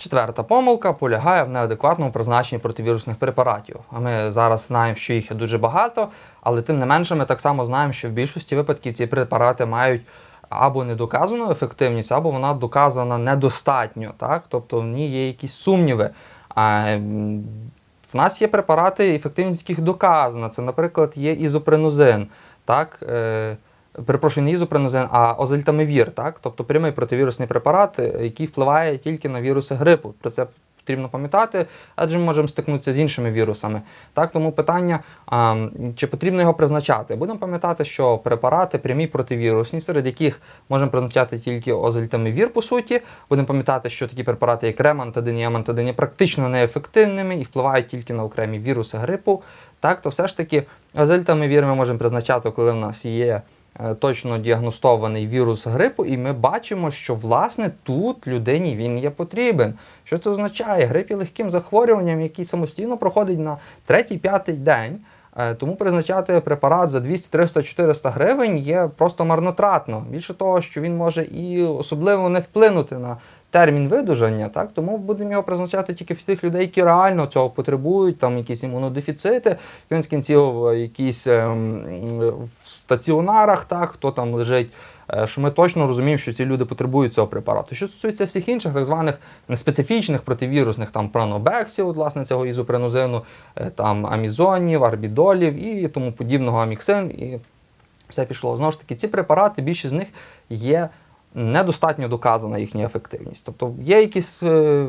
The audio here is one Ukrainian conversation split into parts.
Четверта помилка полягає в неадекватному призначенні противірусних препаратів. А ми зараз знаємо, що їх є дуже багато, але тим не менше ми так само знаємо, що в більшості випадків ці препарати мають або недоказану ефективність, або вона доказана недостатньо. Так? Тобто в ній є якісь сумніви. А, в нас є препарати, ефективність яких доказана. Це, наприклад, є ізопренозин. Так? Перепрошую, не ізопренозин, а озельтамивір, так? тобто прямий противірусний препарат, е, який впливає тільки на віруси грипу. Про це потрібно пам'ятати, адже ми можемо стикнутися з іншими вірусами. Так, тому питання, а, чи потрібно його призначати? Будемо пам'ятати, що препарати прямі противірусні, серед яких можемо призначати тільки озельтамивір, по суті. Будемо пам'ятати, що такі препарати, як ремантадин і амантадин, є практично неефективними і впливають тільки на окремі віруси грипу. Так, то все ж таки озельтамивір ми можемо призначати, коли в нас є точно діагностований вірус грипу, і ми бачимо, що власне тут людині він є потрібен. Що це означає? Грип є легким захворюванням, який самостійно проходить на третій-п'ятий день. Е, Тому призначати препарат за 200, 300, 400 гривень є просто марнотратно. Більше того, що він може і особливо не вплинути на термін видужання, так тому будемо його призначати тільки в тих людей, які реально цього потребують, там якісь імунодефіцити, кінець кінців е, якісь ем, в стаціонарах, так хто там лежить. е, Що ми точно розуміємо, що ці люди потребують цього препарату. Що стосується всіх інших так званих специфічних противірусних, там пранобексів, от, власне, цього ізопренозину, е, там амізонів, арбідолів і тому подібного аміксин, і все пішло. Знову ж таки, ці препарати, більшість з них є недостатньо доказана їхня ефективність. Тобто є якісь е,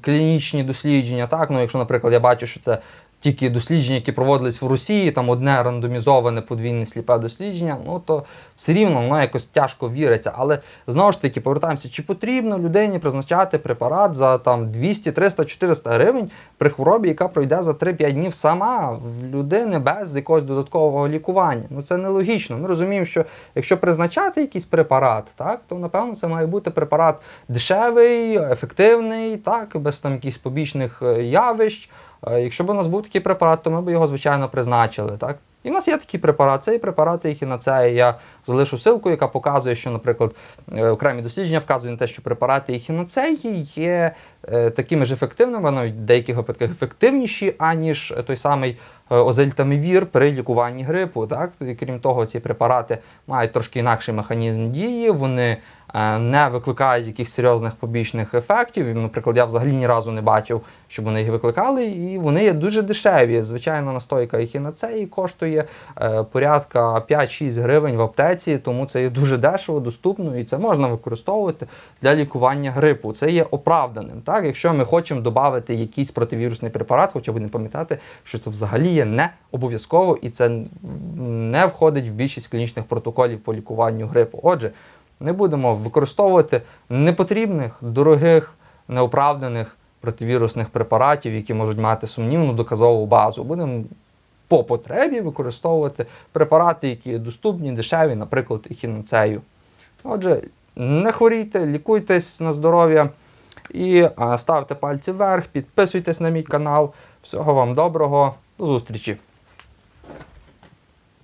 клінічні дослідження, так, ну якщо, наприклад, я бачу, що це тільки дослідження, які проводились в Росії, там одне рандомізоване подвійне сліпе дослідження, ну то все рівно воно якось тяжко віриться. Але знову ж таки повертаємося, чи потрібно людині призначати препарат за там 200, 300, 400 гривень при хворобі, яка пройде за 3-5 днів сама в людини без якогось додаткового лікування. Ну це нелогічно. Ми розуміємо, що якщо призначати якийсь препарат, так то напевно це має бути препарат дешевий, ефективний, так без там якихось побічних е, явищ. Е, Якщо б у нас був такий препарат, то ми б його звичайно призначили. Так? І в нас є такий препарат, це і препарати ехінацеї. Я залишу ссылку, яка показує, що, наприклад, е, окремі дослідження вказують на те, що препарати ехінацеї є е, такими ж ефективними, навіть в деяких випадках ефективніші, аніж той самий озельтамівір при лікуванні грипу. Так? І крім того, ці препарати мають трошки інакший механізм дії, вони не викликають якихось серйозних побічних ефектів. Наприклад, я взагалі ні разу не бачив, щоб вони їх викликали, і вони є дуже дешеві. Звичайно, настойка ехінацеї коштує е, порядка 5-6 гривень в аптеці, тому це є дуже дешево, доступно і це можна використовувати для лікування грипу. Це є оправданим. Так? Якщо ми хочемо додати якийсь противірусний препарат, хоча будемо пам'ятати, що це взагалі є не обов'язково і це не входить в більшість клінічних протоколів по лікуванню грипу. Отже, не будемо використовувати непотрібних, дорогих, неоправданих противірусних препаратів, які можуть мати сумнівну доказову базу. Будемо по потребі використовувати препарати, які є доступні, дешеві, наприклад, ехінацею. Отже, не хворійте, лікуйтесь на здоров'я і ставте пальці вверх, підписуйтесь на мій канал. Всього вам доброго, до зустрічі!